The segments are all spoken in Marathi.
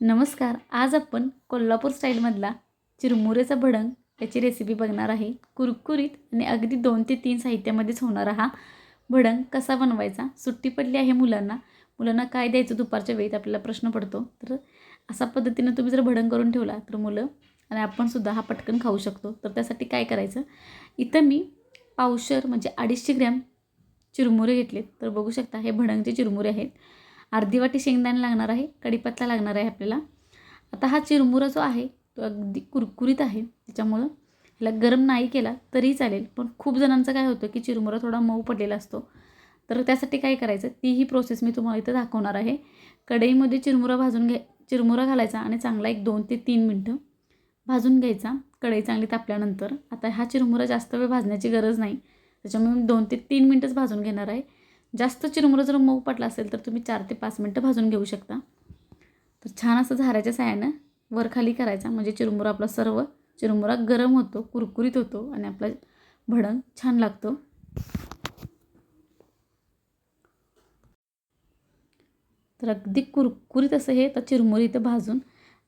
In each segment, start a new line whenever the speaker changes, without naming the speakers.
नमस्कार आज आपण कोल्हापूर स्टाईलमधला चिरमुरेचा भडंग याची रेसिपी बघणार आहे. कुरकुरीत आणि अगदी दोन ते तीन साहित्यामध्येच होणारा हा भडंग कसा बनवायचा सुट्टी पडली आहे मुलांना. मुलांना काय द्यायचं दुपारच्या वेळेत आपल्याला प्रश्न पडतो. तर अशा पद्धतीनं तुम्ही जर भडंग करून ठेवला तर मुलं आणि आपणसुद्धा हा पटकन खाऊ शकतो. तर त्यासाठी काय करायचं इथं मी पावशर म्हणजे अडीचशे ग्रॅम चिरमुरे घेतलेत. तर बघू शकता हे भडंगचे चिरमुरे आहेत. अर्धी वाटी शेंगदाणे लागणार आहे कढीपत्ता लागणार आहे आपल्याला. आता हा चिरमुरा जो आहे तो अगदी कुरकुरीत आहे. त्याच्यामुळं ह्याला गरम नाही केला तरीही चालेल. पण खूप जणांचं काय होतं की चिरमुरा थोडा मऊ पडलेला असतो. तर त्यासाठी काय करायचं? तीही प्रोसेस मी तुम्हाला इथं दाखवणार आहे. कढईमध्ये चिरमुरा भाजून घ्या चिरमुरा घालायचा आणि चांगला एक दोन ते तीन मिनटं भाजून घ्यायचा. कढई चांगली तापल्यानंतर. आता हा चिरमुरा जास्त वेळ भाजण्याची गरज नाही. त्याच्यामुळे मी दोन ते तीन मिनटंच भाजून घेणार आहे. जास्त चिरमुरं जर मऊ पडला असेल तर तुम्ही चार ते पाच मिनटं भाजून घेऊ शकता. तर छान असं झाऱ्याच्या साह्यानं वरखाली करायचा. म्हणजे चिरमुरा आपला सर्व चिरमुरा गरम होतो कुरकुरीत होतो आणि आपला भडंग छान लागतो. तर अगदी कुरकुरीत असं हे तर चिरमुरे इथं भाजून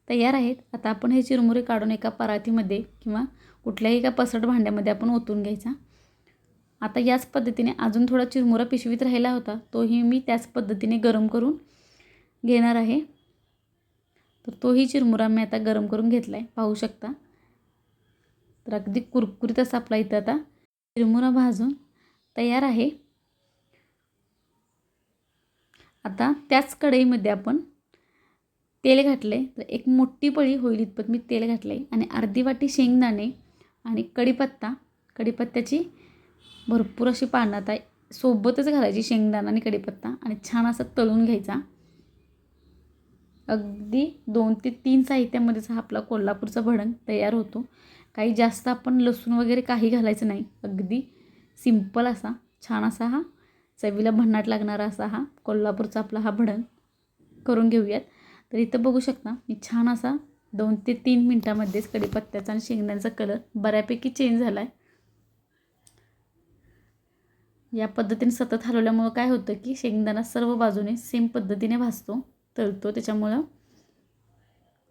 तयार आहेत. आता आपण हे चिरमुरे काढून एका परातीमध्ये किंवा कुठल्याही एका पसरट भांड्यामध्ये आपण ओतून घ्यायचा. आता याच पद्धतीने अजून थोडा चिरमुरा पिशवीत राहिला होता तोही मी त्याच पद्धतीने गरम करून घेणार आहे. तर तोही चिरमुरा मी आता गरम करून घेतला आहे पाहू शकता. तर अगदी कुरकुरीत असा आपला इथं आता चिरमुरा भाजून तयार आहे. आता त्याच कढईमध्ये आपण तेल घातले तर एक मोठी पळी होईल इतपत मी तेल घातले आणि अर्धी वाटी शेंगदाणे आणि कढीपत्ता कढीपत्त्याची भरपूर अशी पानं आता सोबतच घालायची शेंगदाणा आणि कढीपत्ता आणि छान असं तळून घ्यायचा. अगदी दोन ते तीन साहित्यामध्येच हा आपला कोल्हापूरचा भडंग तयार होतो. काही जास्त आपण लसूण वगैरे काही घालायचं नाही. अगदी सिंपल असा छान असा हा चवीला भन्नाट लागणारा असा हा कोल्हापूरचा आपला हा भडंग करून घेऊयात. तर इथं बघू शकता मी छान असा दोन ते तीन मिनटामध्येच कढीपत्त्याचा आणि शेंगदाण्याचा कलर बऱ्यापैकी चेंज झाला आहे या पद्धतीने सतत हलवल्यामुळं काय होतं की शेंगदाणा सर्व बाजूने सेम पद्धतीने भाजतो तळतो. त्याच्यामुळं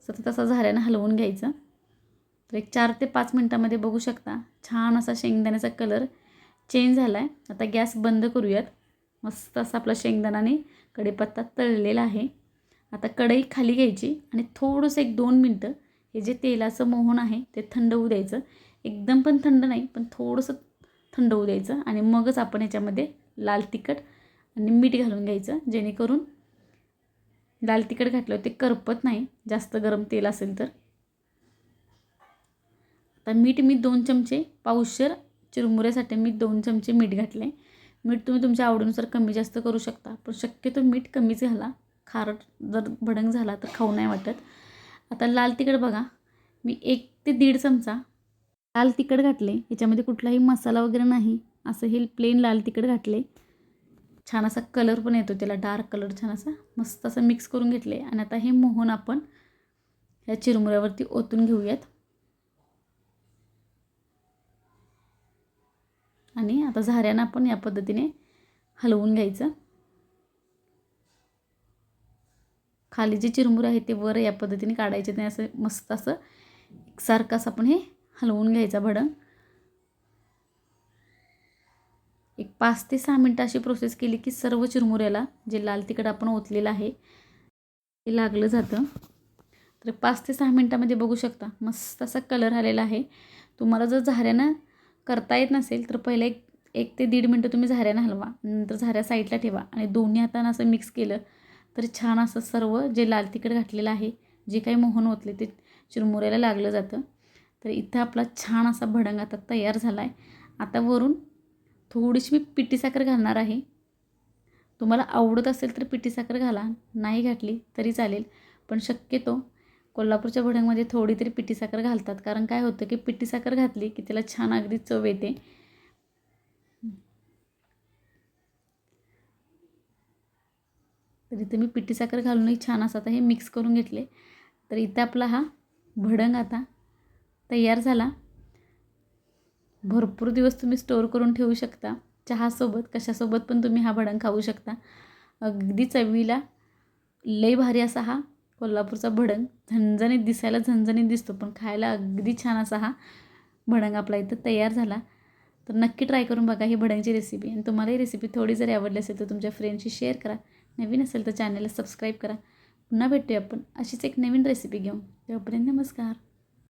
सतत असा झाऱ्यानं हलवून घ्यायचं. तर एक चार ते पाच मिनटामध्ये बघू शकता छान असा शेंगदाण्याचा कलर चेंज झाला आहे आता गॅस बंद करूयात. मस्त असा आपला शेंगदाणाने कढीपत्ता तळलेला आहे. आता कढई खाली घ्यायची आणि थोडंसं एक दोन मिनटं हे जे तेलाचं मोहन आहे ते थंड होऊ द्यायचं. एकदम पण थंड नाही पण थोडंसं थंड होऊ द्यायचं आणि मगच आपण याच्यामध्ये लाल तिखट आणि मीठ घालून घ्यायचं. जेणेकरून लाल तिखट घातलं ते करपत नाही. जास्त गरम तेल असेल तर. आता मीठ मी दोन चमचे पावशर चिरमुऱ्यासाठी मी दोन चमचे मीठ घातले. मीठ तुम्ही तुमच्या आवडीनुसार कमी जास्त करू शकता. पण शक्यतो मीठ कमीच घाला. खारट जर भडंग झाला तर खाऊ नाही वाटत. आता लाल तिखट बघा. मी एक ते दीड चमचा लाल तिखट घातले. याच्यामध्ये कुठलाही मसाला वगैरे नाही. असं हे प्लेन लाल तिखट घातले. छान असा कलर पण येतो त्याला डार्क कलर छान असा. मस्त असं मिक्स करून घेतले. आणि आता हे मोहन आपण ह्या चिरमुऱ्यावरती ओतून घेऊयात. आणि आता झाऱ्यानं आपण या पद्धतीने हलवून घ्यायचं. खाली जे चिरमुरं आहे ते वर या पद्धतीने काढायचे. ते असं मस्त असं एकसारखं असं आपण हे हलवून घ्यायचा भडंग एक पाच ते सहा मिनटं अशी प्रोसेस केली की सर्व चिरमुऱ्याला जे लाल तिखट आपण ओतलेलं आहे ते लागलं जातं. तर पाच ते सहा मिनटामध्ये बघू शकता मस्त असा कलर आलेला आहे. तुम्हाला जर झाऱ्यानं करता येत नसेल तर पहिले एक एक ते दीड मिनटं तुम्ही झाऱ्यानं हलवा नंतर झाऱ्या साईडला ठेवा आणि दोन्ही हातानं असं मिक्स केलं तर छान असं सर्व जे लाल तिखट घातलेलं आहे जे काही मोहन ओतले ते चिरमुऱ्याला लागलं जातं. तर इथं आपला छान असा भडंग आता तयार झाला आहे आता वरून थोडीशी मी पिठी साखर घालणार आहे. तुम्हाला आवडत असेल तर पिठी साखर घाला नाही घातली तरी चालेल. पण शक्यतो कोल्हापूरच्या भडंगमध्ये थोडी तरी पिठी साखर घालतात. कारण काय होतं की पिठी साखर घातली की त्याला छान अगदी चव येते. तर इथं मी पिठी साखर घालूनही छान असं आता हे मिक्स करून घेतले. तर इथं आपला हा भडंग आता तयार झाला. भरपूर दिवस तुम्ही स्टोअर करून ठेवू शकता. चहासोबत कशासोबत पण तुम्ही हा भडंग खाऊ शकता. अगदी चवीला लई भारी असा हा कोल्हापूरचा भडंग. झणझणीत दिसायला झणझणीत दिसतो पण खायला अगदी छान असा हा भडंग आपला इथं तयार झाला. तर नक्की ट्राय करून बघा ही भडंगची रेसिपी आणि तुम्हाला ही रेसिपी थोडी जरी आवडली असेल तर तुमच्या फ्रेंडशी शेअर करा. नवीन असेल तर चॅनलला सबस्क्राईब करा. पुन्हा भेटूया आपण अशीच एक नवीन रेसिपी घेऊन. तेव्हापर्यंत नमस्कार.